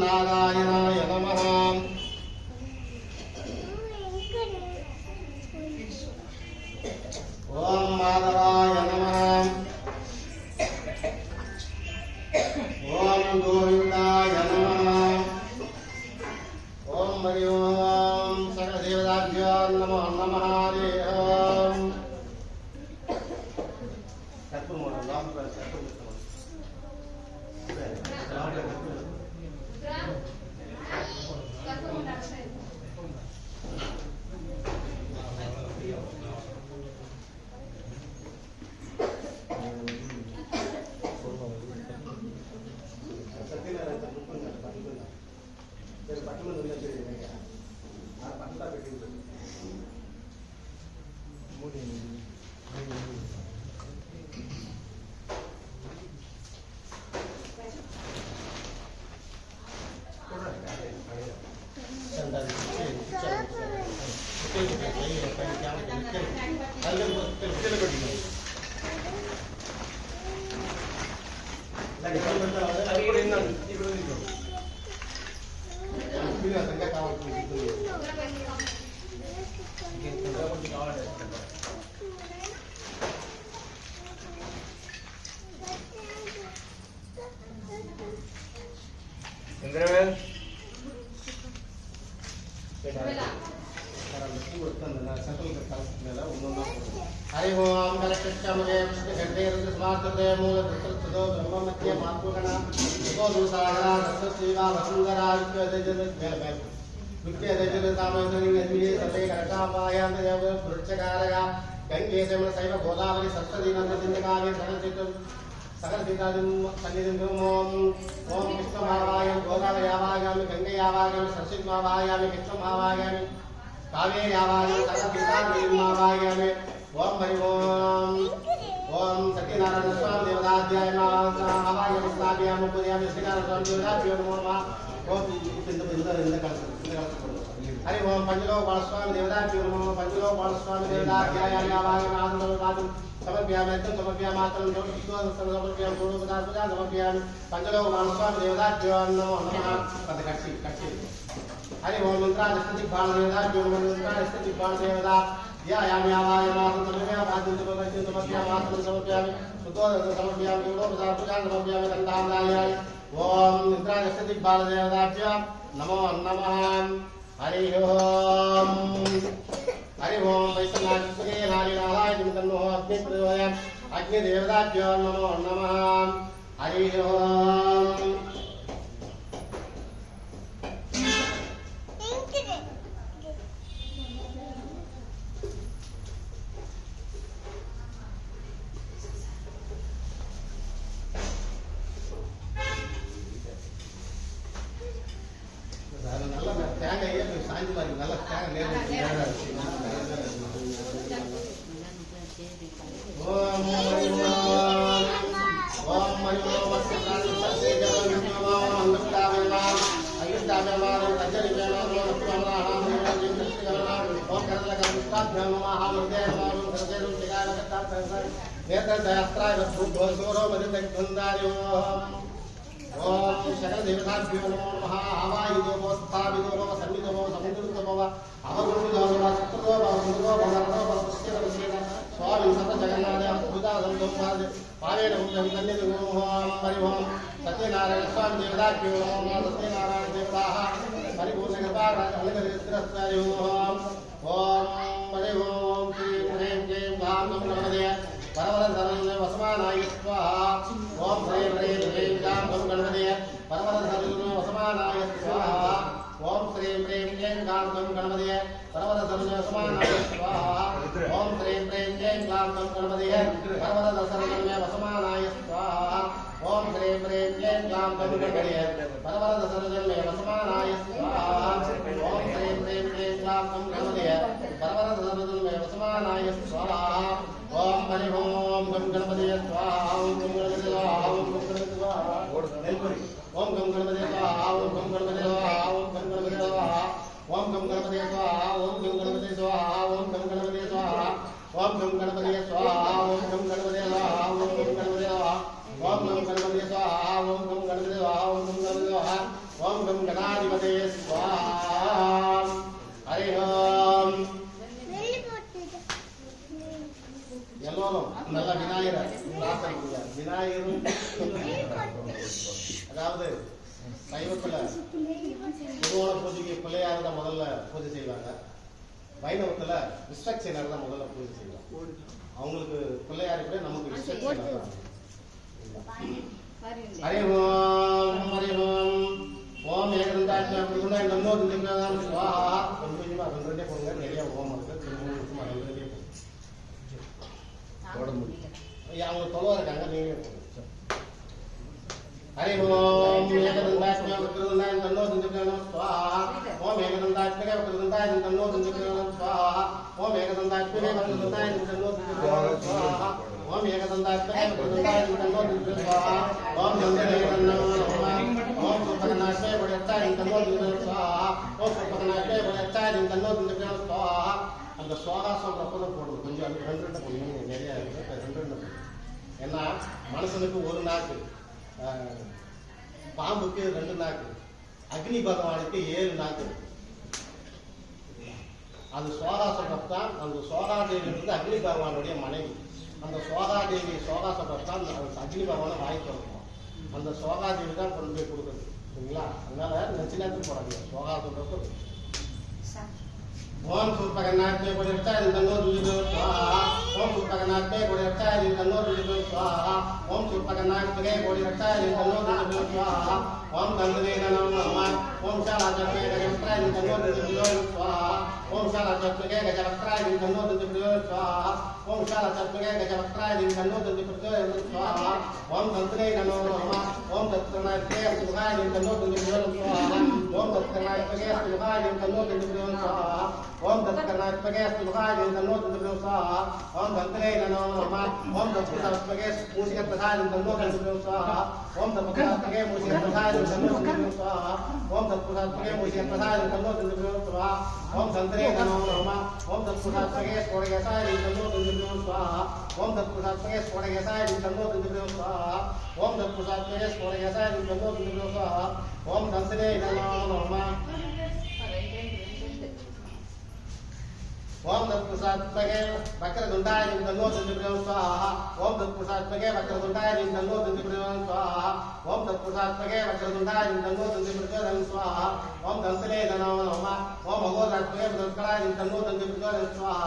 நாராயணாய நமகாம் ஓம் மாதவாய நமகாம் ஓம் கோவிந்தாய நமகாம் ஓம் ஹரி ஓம். சகதேவதாபியோ நமோ. நமகா 필요하던가 다 왔고 central collector మీద ఉందా హరి ఓం కలెక్టర్ కమలే కృష్ణ గడ్డే రుద్ర స్మార్తదే మూల దుఃఖతో బ్రహ్మ మధ్య మాత్మగణ దుఃఖో దూసాగణ దత్త శ్రీవా వసుంధర గంగేశమ శైవ గోదావరి సప్తది నందకావ్య సరచితం సకలసితాదిం సన్నిధిం ఓం ఓం విష్ణుమావాయం గోదావరి కావేర్యావాయం సకల ఓం హరి ఓం ఓం సత్యనారాయణ స్వామి దేవతాధ్యాయ ఆవాయం స్థాపయామి పూజయామి శ్రీనారాయణ స్వామి దేవతాభ్యో నమః ఓం ఇంత ఇంత ఇంత హరి ఓం పంచలో బాలస్వామి దేవతాభ్యో నమో పంచలో బాలస్వామి దేవతాధ్యాయాన్ని ఆవాయం ఆనందం మాత్రం పంచలో బాలస్వామి దేవతాభ్యో నమో నమః పెద్ద हरे ओम मंत्रा नष्टि बाण देवता जोड़ मंत्रा नष्टि बाण देवता या या या वा या वा तमे या वा दित भगवति तमस्या वा तम समर्पयामि सुतो समर्पयामि गुरु प्रदान पूजा समर्पयामि कंदाम लायाय ओम मंत्रा नष्टि बाण देवताभ्य नमो नमः हरि ओम हरि ओम वैष्णवादिपते हरि नारायण तन्नो अग्नि प्रदोय अग्नि देवताभ्य नमो नमः हरि ओम తేడా ఏమి సాంతి మరి నెల తేడా లేదు ఓం ఓం మరియు నేత్ర సహస్రాయ భూభోసోరో మధ్య దండార్యో ఓం శరదేవతాభ్యో నమో నమ ఆవాయుదోమో స్థావిదో నమ సన్నిధమో సముద్రతమవ అవగుణిదో నమ సత్రదో భవ గురుదో భవ స్వామి సత జగన్నాథ అద్భుత సంతోషాద పావేన ఉంజం సన్నిధి ఓం హరి ఓం సత్యనారాయణ స్వామి దేవతాభ్యో నమో నమ సత్యనారాయణ దేవతా పరిపూర్ణ కృపా అనుగరిస్త్రస్య ఓం నమదే பரவரதரம் வசமானாயத்வா ஓம் ஹரே ஹரே ஹரேம் காம் கம் கணபதே பரவரதரம் வசமானாயத்வா ஓம் ஹ்ரீம் ஹ்ரீம் ஜெயம் காம் கம் கணபதே பரவரதரம் வசமானாயத்வா ஓம் ஹ்ரீம் ஹ்ரீம் ஜெயம் காம் கம் கணபதே பரவரதரம் வசமானாயத்வா ஓம் ஹ்ரீம் ஹ்ரீம் ஜெயம் காம் கம் கணபதே பரவரதரம் வசமானாயத்வா ஓம் ॐ गणपतये स्वाहा ॐ गणपतये स्वाहा ॐ गणपतये स्वाहा ॐ गणपतये स्वाहा ॐ गणपतये स्वाहा ॐ गणपतये स्वाहा ॐ गणपतये स्वाहा ॐ गणपतये स्वाहा ॐ गणपतये स्वाहा ओम ॐ गणपतये स्वाहा சைவத்தில் முதுவன பூஜைக்கு பிள்ளையார் தான் முதல்ல பூஜை செய்வாங்க. வைணவத்தில் விஸ்வக்சேனர் தான் முதல்ல பூஜை செய்வாங்க. அவங்களுக்கு பிள்ளையார் கூட நமக்கு விஸ்வக்சேனர் ஹரி ஓம் ஹரி ஓம். ஓம் ஏகந்தாட்சியா இன்னொரு லிங்கம் சுவாஹா நிறைய ஓம் இருக்கு. திருமணம் ரெண்டு ரெண்டே போங்க அவங்க தொலைவாக இருக்காங்க நீங்கள் ఏకదంతాయ నిమిషంలో ఓం ఏకదంతాయ ఏకదంతాయ నిమిషంలో ఓం నందనేకన్నమ ఓం సుపర్ణాశయ పడెత్తాయ నిమిషంలో ఓం సుపర్ణాశయ పడెత్తాయ నిమిషంలో அந்த சுவாகாசம் ரப்பதை போடும் கொஞ்சம் அது ரெண்டு ரெண்டு போடணும் நிறையா இருக்குது ரெண்டு ரெண்டு போடணும் ஏன்னா மனசனுக்கு ஒரு நாக்கு பாம்புக்கு ரெண்டு நாக்கு அக்னி பகவானுக்கு ஏழு நாக்கு. அது சோகாசபர்தான் அந்த சோகாதேவி வந்து அக்னி பகவானுடைய மனைவி. அந்த சோகாதேவி சோகாசபர்தான் அக்னி பகவானை வாய் திறக்கும் அந்த சோகாதேவி தான் கொண்டு போய் கொடுக்குறது சரிங்களா? அதனால நினச்சி நேரத்துக்கு போறாங்க சோகாசுரப்பு ஓம் சூப்பகநாட்டிய படித்தா இந்த நூறு ఓం సుప్పగనాథే గుడి రక్షాయ కల్లో దుర్గో స్వాహ. ఓం సుప్పగనాథే గుడి రక్షాయ కల్లో దుర్గో స్వాహ. ఓం గంగవే నమ. ఓం శాలా జపే గజవస్త్రాయ కల్లో దుర్గో స్వాహ. ఓం శాలా జపే గజవస్త్రాయ కల్లో దుర్గో స్వాహ. ఓం శాలా జపే గజవస్త్రాయ కల్లో దుర్గో స్వాహ. ఓం తంత్రే ఓం తత్రనాథే సుభాయ కల్లో స్వాహ. ఓం తత్రనాథే సుభాయ కల్లో స్వాహ. ఓం దత్తకర్ణాత్మకే స్థుభాయ తన్నో తంత్రప్రసా ఓం దంతలే నమో నమ ఓం దత్తకర్ణాత్మకే మూసిక ప్రసాయ తన్నో తంత్రప్రసా ఓం దత్తకర్ణాత్మకే మూసిక ప్రసాయ తన్నో తంత్రప్రసా ఓం దత్తకర్ణాత్మకే మూసిక ప్రసాయ తన్నో తంత్రప్రసా ఓం దంతలే నమో నమ ఓం దత్తకర్ణాత్మకే స్ఫోటకేశాయ తన్నో తంత్రప్రసా ఓం దత్తకర్ణాత్మకే స్ఫోటకేశాయ తన్నో తంత్రప్రసా ఓం దత్తకర్ణాత్మకే స్ఫోటకేశాయ తన్నో తంత్రప్రసా ఓం దంతలే నమో నమ ఓం తత్పురుషాత్మకే వక్రదుండాయ నిందల్లో దుందిప్రియం స్వాహ. ఓం తత్పురుషాత్మకే వక్రదుండాయ నిందల్లో దుందిప్రియం స్వాహ. ఓం తత్పురుషాత్మకే వక్రదుండాయ నిందల్లో దుందిప్రిచోదం స్వాహ. ఓం కంసలే నమో నమ. ఓం అఘోరాత్మకే మృదుత్కరాయ నిందల్లో దుందిప్రిచోదం స్వాహ.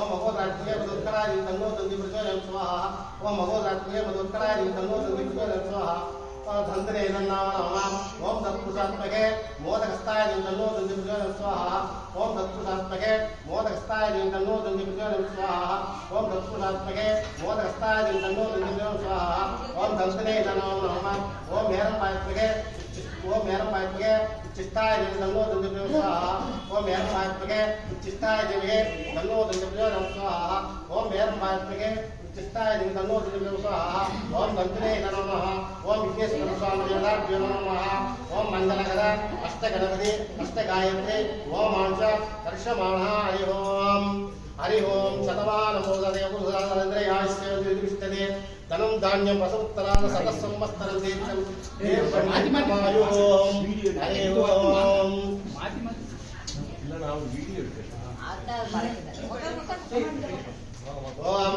ఓం అఘోరాత్మకే మృదుత్కరాయ నిందల్లో దుందిప్రిచోదం స్వాహ. ఓం అఘోరాత్మకే మృదుత్కరాయ నిందల్లో దుందిప్రిచోదం స్వాహ. धन्तरे नन्नामनः ॐ तत्पुरुषात्मके मोदकस्ताय जङ्गलो दन्तिप्रचोदनं स्वाहा। ॐ तत्पुरुषात्मके मोदकस्ताय जङ्गलो दन्तिप्रचोदनं स्वाहा। ॐ तत्पुरुषात्मके मोदकस्ताय जङ्गलो दन्तिप्रचोदनं स्वाहा। ॐ धन्तरे नन्नामनः ॐ मेरपायत्मके ॐ मेरपायत्मके चित्ताय जङ्गलो दन्तिप्रचोदनं स्वाहा। ॐ मेरपायत्मके चित्ताय जङ्गे गलो दन्तिप्रचोदनं स्वाहा। ॐ मेरपायत्मके చిత్తాయ తన్నోసా ఓం దంతులే నమ. ఓం విఘ్నేశ్వర స్వామి దేవదాభ్యో నమ. ఓం మంగళగద అష్టగణపతి అష్టగాయత్రి ఓం ఆంశ దర్శమాణ హరి ఓం హరి ఓం శతమానమోదరేంద్రయాశ్చేదిష్టతే ధనం ధాన్యం వసవత్తరాల సత సంవత్సరం తీర్థం హరి ఓం. వీడియో ఓం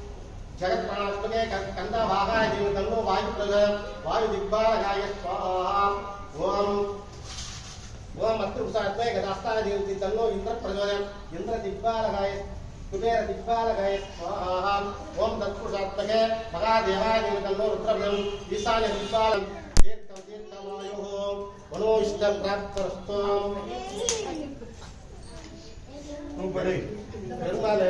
జగత్ప్రాణాత్మకే కందవాహాయ దేవి తన్నో వాయు ప్రజ వాయు దిగ్బాలకాయ స్వాహ ఓం ఓం అత్యుసాత్మే గదాస్థాన దేవతి తన్నో ఇంద్ర ప్రజోయ ఇంద్ర దిగ్బాలకాయ కుబేర దిగ్బాలకాయ స్వాహ ఓం తత్పురుషాత్మకే మహాదేవాయ దేవి తన్నో రుద్రభ్యం ఈశాన్య దిగ్బాల దీర్ఘం పెరుమాలే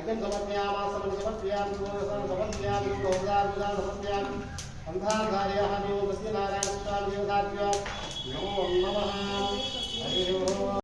అర్ఘ్యం సమర్పయామాసనం సమర్పయామి పూర్వసం సమర్పయామి గౌదార్గుదాన్ సమర్పయామి అంధాధార్యామి ఓం సత్యనారాయణ స్వామి నమో నమః హరి ఓం